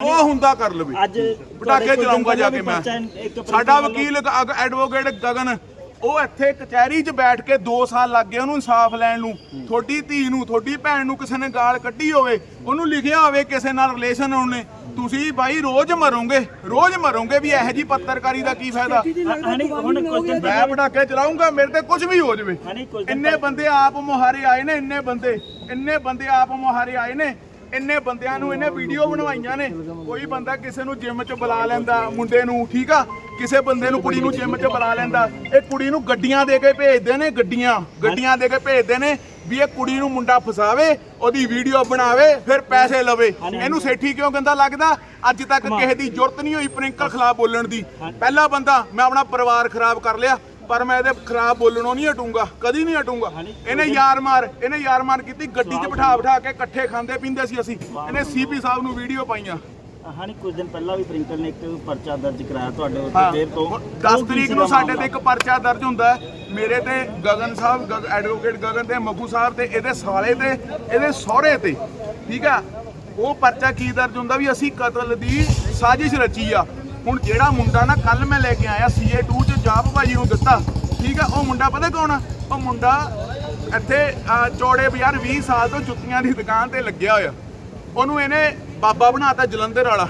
ਉਹ ਹੁੰਦਾ ਕਰ ਲਵੇ ਅੱਜ ਪਟਾਕੇ ਚਲਾਉਂਗਾ ਜਾ ਕੇ ਮੈਂ। ਸਾਡਾ ਵਕੀਲ ਐਡਵੋਕੇਟ ਗਗਨ ਉਹ ਇੱਥੇ ਕਚਹਿਰੀ 'ਚ ਬੈਠ ਕੇ 2 ਸਾਲ ਲੱਗ ਗਏ ਉਹਨੂੰ ਇਨਸਾਫ ਲੈਣ ਨੂੰ। ਤੁਹਾਡੀ ਧੀ ਨੂੰ ਤੁਹਾਡੀ ਭੈਣ ਨੂੰ ਕਿਸੇ ਨੇ ਗਾਲ ਕੱਢੀ ਹੋਵੇ ਉਹਨੂੰ ਲਿਖਿਆ ਹੋਵੇ ਕਿਸੇ ਨਾਲ ਰਿਲੇਸ਼ਨ ਉਹਨੇ। ਤੁਸੀਂ ਬਾਈ ਰੋਜ਼ ਮਰੋਗੇ ਰੋਜ਼ ਮਰੋਗੇ ਵੀ ਇਹੋ ਜੀ ਪੱਤਰਕਾਰੀ ਦਾ ਕੀ ਫਾਇਦਾ? ਮੈਂ ਪਟਾਕੇ ਚਲਾਉਂਗਾ ਮੇਰੇ ਤੇ ਕੁਝ ਵੀ ਹੋ ਜਾਵੇ। ਇੰਨੇ ਬੰਦੇ ਆਪ ਮੁਹਾਰੇ ਆਏ ਨੇ ਇੰਨੇ ਬੰਦੇ ਇੰਨੇ ਬੰਦੇ ਆਪ ਮੁਹਾਰੇ ਆਏ ਨੇ। ਇੰਨੇ ਬੰਦਿਆਂ ਨੂੰ ਇਹਨੇ ਵੀਡੀਓ ਬਣਵਾਈਆਂ ਨੇ ਕੋਈ ਬੰਦਾ ਕਿਸੇ ਨੂੰ ਜਿਮ 'ਚ ਬੁਲਾ ਲੈਂਦਾ ਮੁੰਡੇ ਨੂੰ ਠੀਕ ਆ? ਕਿਸੇ ਬੰਦੇ ਨੂੰ ਕੁੜੀ ਨੂੰ ਜਿਮ 'ਚ ਬੁਲਾ ਲੈਂਦਾ। ਇਹ ਕੁੜੀ ਨੂੰ ਗੱਡੀਆਂ ਦੇ ਕੇ ਭੇਜਦੇ ਨੇ ਗੱਡੀਆਂ ਗੱਡੀਆਂ ਦੇ ਕੇ ਭੇਜਦੇ ਨੇ ਵੀ ਇਹ ਕੁੜੀ ਨੂੰ ਮੁੰਡਾ ਫਸਾਵੇ ਉਹਦੀ ਵੀਡੀਓ ਬਣਾਵੇ ਫਿਰ ਪੈਸੇ ਲਵੇ। ਇਹਨੂੰ ਸੇਠੀ ਕਿਉਂ ਗੰਦਾ ਲੱਗਦਾ? ਅੱਜ ਤੱਕ ਕਿਸੇ ਦੀ ਜ਼ਰੂਰਤ ਨਹੀਂ ਹੋਈ ਪ੍ਰਿੰਕਲ ਖਿਲਾਫ ਬੋਲਣ ਦੀ। ਪਹਿਲਾ ਬੰਦਾ ਮੈਂ ਆਪਣਾ ਪਰਿਵਾਰ ਖਰਾਬ ਕਰ ਲਿਆ ਪਰ ਮੈਂ ਇਹਦੇ ਖਰਾਬ ਬੋਲਣੋਂ ਨਹੀਂ ਹਟੂੰਗਾ ਕਦੀ ਨਹੀਂ ਹਟੂੰਗਾ। ਇਹਨੇ ਯਾਰ ਮਾਰ ਇਹਨੇ ਯਾਰ ਮਾਰ ਕੀਤੀ ਗੱਡੀ 'ਚ ਬਿਠਾ ਬਿਠਾ ਕੇ ਇਕੱਠੇ ਖਾਂਦੇ ਪੀਂਦੇ ਸੀ ਅਸੀਂ। ਇਹਨੇ ਸੀਪੀ ਸਾਹਿਬ ਨੂੰ ਵੀਡੀਓ ਪਾਈਆਂ। ਹਣੀ ਕੁਝ ਦਿਨ ਪਹਿਲਾਂ ਵੀ ਪ੍ਰਿੰਕਲ ਨੇ ਇੱਕ ਪਰਚਾ ਦਰਜ ਕਰਾਇਆ ਤੁਹਾਡੇ ਉੱਤੇ। ਫੇਰ ਤੋਂ। 10 ਤਰੀਕ ਨੂੰ ਸਾਡੇ ਤੇ ਇੱਕ ਪਰਚਾ ਦਰਜ ਹੁੰਦਾ। ਮੇਰੇ ਤੇ ਗਗਨ ਸਾਹਿਬ ਐਡਵੋਕੇਟ ਗਗਨ ਤੇ ਮੱਗੂ ਸਾਹਿਬ ਤੇ ਇਹਦੇ ਸਾਲੇ ਤੇ ਇਹਦੇ ਸਹੁਰੇ ਤੇ ਠੀਕ ਆ? ਉਹ ਪਰਚਾ ਕੀ ਦਰਜ ਹੁੰਦਾ ਵੀ ਅਸੀਂ ਕਤਲ ਦੀ ਸਾਜ਼ਿਸ਼ ਰਚੀ ਆ। ਹੁਣ ਜਿਹੜਾ ਮੁੰਡਾ ਨਾ ਕੱਲ ਮੈਂ ਲੈ ਕੇ ਆਇਆ ਸੀਏ2 ਚ ਜਾਪ ਭਾਜੀ ਨੂੰ ਦਿੱਤਾ ਠੀਕ ਆ ਉਹ ਮੁੰਡਾ ਪਤਾ ਕੌਣ ਆ? ਉਹ ਮੁੰਡਾ ਇੱਥੇ ਅਹ, ਚੌੜੇ ਬਾਜ਼ਾਰ 20 ਸਾਲ ਤੋਂ ਜੁੱਤੀਆਂ ਦੀ ਦੁਕਾਨ ਤੇ ਲੱਗਿਆ ਹੋਇਆ। ਉਹਨੂੰ ਇਹਨੇ ਬਾਬਾ ਬਣਾਤਾ ਜਲੰਧਰ ਵਾਲਾ।